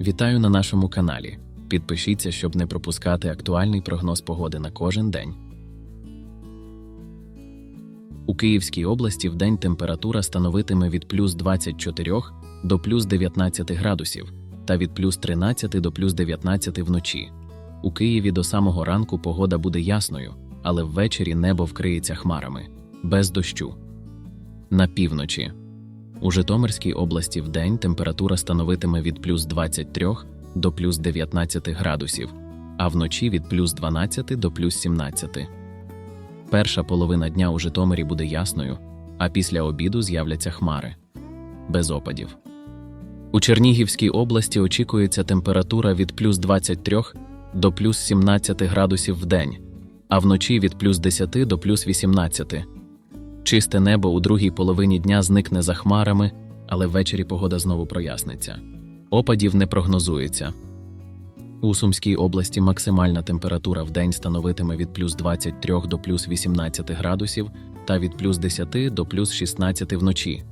Вітаю на нашому каналі. Підпишіться, щоб не пропускати актуальний прогноз погоди на кожен день. У Київській області вдень температура становитиме від плюс 24 до плюс 19 градусів та від плюс 13 до плюс 19 вночі. У Києві до самого ранку погода буде ясною, але ввечері небо вкриється хмарами без дощу. На півночі. У Житомирській області вдень температура становитиме від плюс 23 до плюс 19 градусів, а вночі від плюс 12 до плюс 17. Перша половина дня у Житомирі буде ясною, а після обіду з'являться хмари без опадів. У Чернігівській області очікується температура від плюс 23 до плюс 17 градусів в день, а вночі від плюс 10 до плюс 18. Чисте небо у другій половині дня зникне за хмарами, але ввечері погода знову проясниться. Опадів не прогнозується. У Сумській області максимальна температура в день становитиме від плюс 23 до плюс 18 градусів та від плюс 10 до плюс 16 вночі.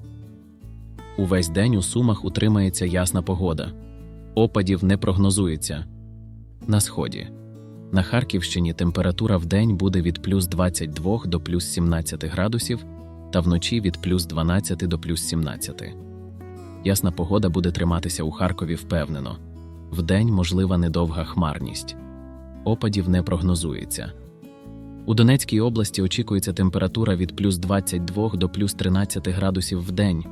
Увесь день у Сумах утримається ясна погода. Опадів не прогнозується. На сході. На Харківщині температура в день буде від плюс 22 до плюс 17 градусів та вночі від плюс 12 до плюс 17. Ясна погода буде триматися у Харкові впевнено. Вдень можлива недовга хмарність. Опадів не прогнозується. У Донецькій області очікується температура від плюс 22 до плюс 13 градусів в день,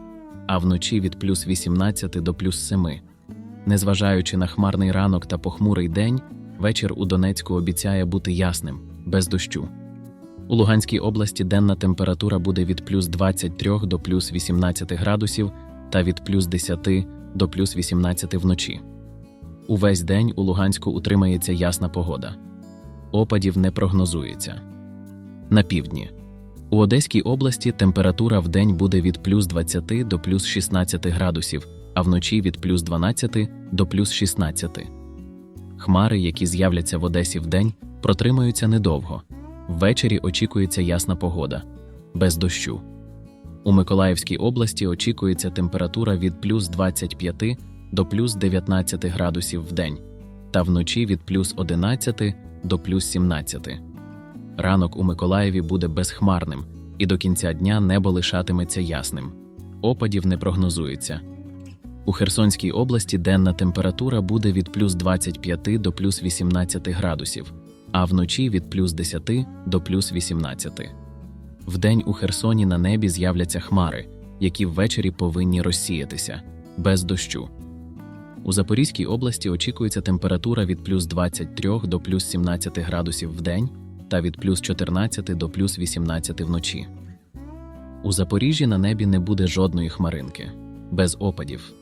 а вночі від плюс 18 до плюс 7. Незважаючи на хмарний ранок та похмурий день, вечір у Донецьку обіцяє бути ясним, без дощу. У Луганській області денна температура буде від плюс 23 до плюс 18 градусів та від плюс 10 до плюс 18 вночі. Увесь день у Луганську утримається ясна погода. Опадів не прогнозується. На півдні. У Одеській області температура в день буде від плюс 20 до плюс 16 градусів, а вночі від плюс 12 до плюс 16. Хмари, які з'являться в Одесі вдень, протримаються недовго. Ввечері очікується ясна погода, без дощу. У Миколаївській області очікується температура від плюс 25 до плюс 19 градусів в день, та вночі від плюс 11 до плюс 17. Ранок у Миколаєві буде безхмарним, і до кінця дня небо лишатиметься ясним. Опадів не прогнозується. У Херсонській області денна температура буде від плюс 25 до плюс 18 градусів, а вночі від плюс 10 до плюс 18. Вдень у Херсоні на небі з'являться хмари, які ввечері повинні розсіятися без дощу. У Запорізькій області очікується температура від плюс 23 до плюс 17 градусів в день та від плюс 14 до плюс 18 вночі. У Запоріжжі на небі не буде жодної хмаринки, без опадів.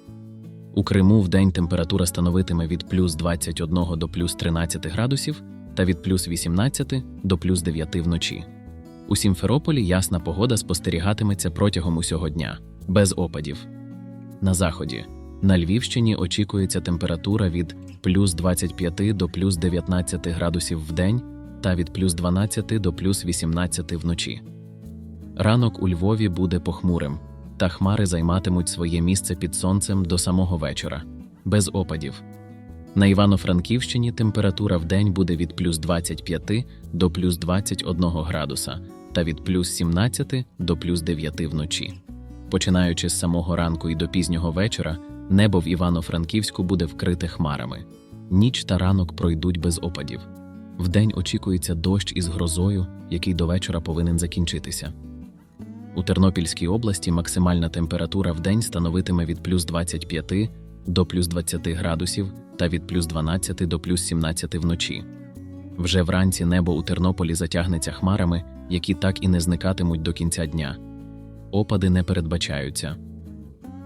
У Криму вдень температура становитиме від плюс 21 до плюс 13 градусів та від плюс 18 до плюс 9 вночі. У Сімферополі ясна погода спостерігатиметься протягом усього дня, без опадів. На заході. На Львівщині очікується температура від плюс 25 до плюс 19 градусів в день та від плюс 12 до плюс 18 вночі. Ранок у Львові буде похмурим, та хмари займатимуть своє місце під сонцем до самого вечора, без опадів. На Івано-Франківщині температура в день буде від плюс 25 до плюс 21 градуса та від плюс 17 до плюс 9 вночі. Починаючи з самого ранку і до пізнього вечора, небо в Івано-Франківську буде вкрите хмарами. Ніч та ранок пройдуть без опадів. Вдень очікується дощ із грозою, який до вечора повинен закінчитися. У Тернопільській області максимальна температура в день становитиме від плюс 25 до плюс 20 градусів та від плюс 12 до плюс 17 вночі. Вже вранці небо у Тернополі затягнеться хмарами, які так і не зникатимуть до кінця дня. Опади не передбачаються.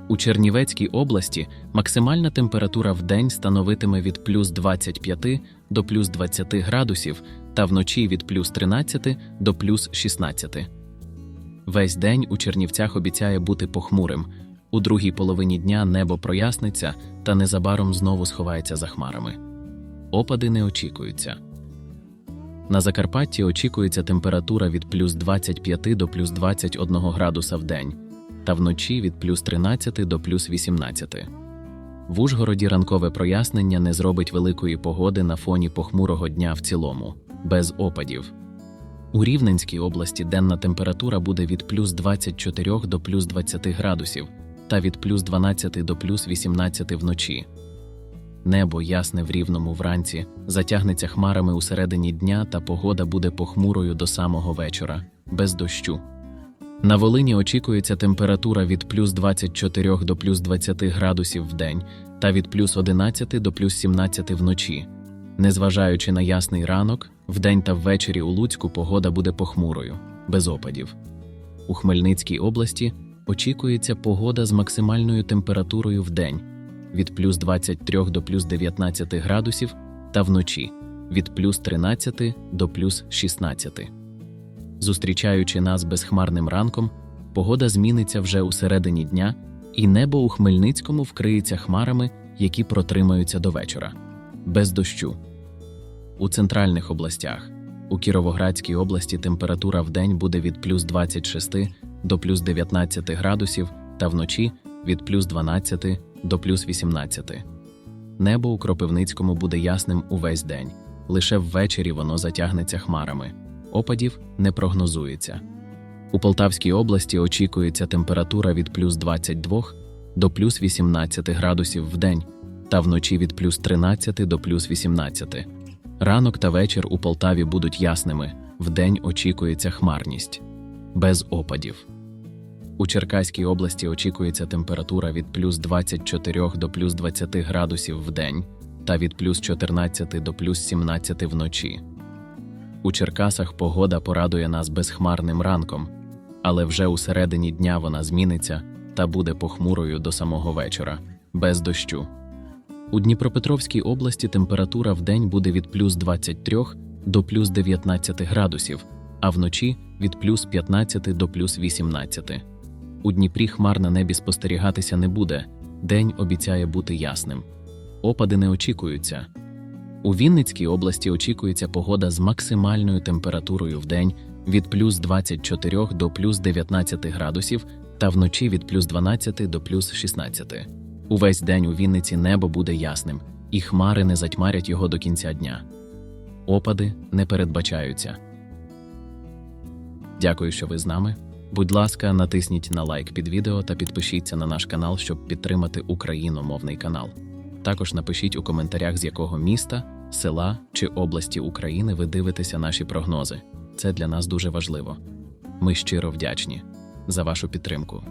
У Чернівецькій області максимальна температура в день становитиме від плюс 25 до плюс 20 градусів та вночі від плюс 13 до плюс 16. Весь день у Чернівцях обіцяє бути похмурим. У другій половині дня небо проясниться та незабаром знову сховається за хмарами. Опади не очікуються. На Закарпатті очікується температура від плюс 25 до плюс 21 градуса в день та вночі від плюс 13 до плюс 18. В Ужгороді ранкове прояснення не зробить великої погоди на фоні похмурого дня в цілому, без опадів. У Рівненській області денна температура буде від плюс 24 до плюс 20 градусів та від плюс 12 до плюс 18 вночі. Небо ясне в рівному вранці, затягнеться хмарами у середині дня та погода буде похмурою до самого вечора, без дощу. На Волині очікується температура від плюс 24 до плюс 20 градусів в день та від плюс 11 до плюс 17 вночі. Незважаючи на ясний ранок, вдень та ввечері у Луцьку погода буде похмурою, без опадів. У Хмельницькій області очікується погода з максимальною температурою в день від плюс 23 до плюс 19 градусів та вночі від плюс 13 до плюс 16. Зустрічаючи нас безхмарним ранком, погода зміниться вже у середині дня, і небо у Хмельницькому вкриється хмарами, які протримаються до вечора, без дощу. У центральних областях у Кіровоградській області температура в день буде від плюс 26 до плюс 19 градусів та вночі від плюс 12 до плюс 18. Небо у Кропивницькому буде ясним увесь день. Лише ввечері воно затягнеться хмарами. Опадів не прогнозується. У Полтавській області очікується температура від плюс 22 до плюс 18 градусів в день та вночі від плюс 13 до плюс 18. Ранок та вечір у Полтаві будуть ясними, вдень очікується хмарність, без опадів. У Черкаській області очікується температура від плюс 24 до плюс 20 градусів в день та від плюс 14 до плюс 17 вночі. У Черкасах погода порадує нас безхмарним ранком, але вже у середині дня вона зміниться та буде похмурою до самого вечора, без дощу. У Дніпропетровській області температура в день буде від плюс 23 до плюс 19 градусів, а вночі від плюс 15 до плюс 18. У Дніпрі хмар на небі спостерігатися не буде, день обіцяє бути ясним. Опади не очікуються. У Вінницькій області очікується погода з максимальною температурою в день від плюс 24 до плюс 19 градусів та вночі від плюс 12 до плюс 16. Увесь день у Вінниці небо буде ясним, і хмари не затьмарять його до кінця дня. Опади не передбачаються. Дякую, що ви з нами. Будь ласка, натисніть на лайк під відео та підпишіться на наш канал, щоб підтримати україномовний канал. Також напишіть у коментарях, з якого міста, села чи області України ви дивитеся наші прогнози. Це для нас дуже важливо. Ми щиро вдячні за вашу підтримку.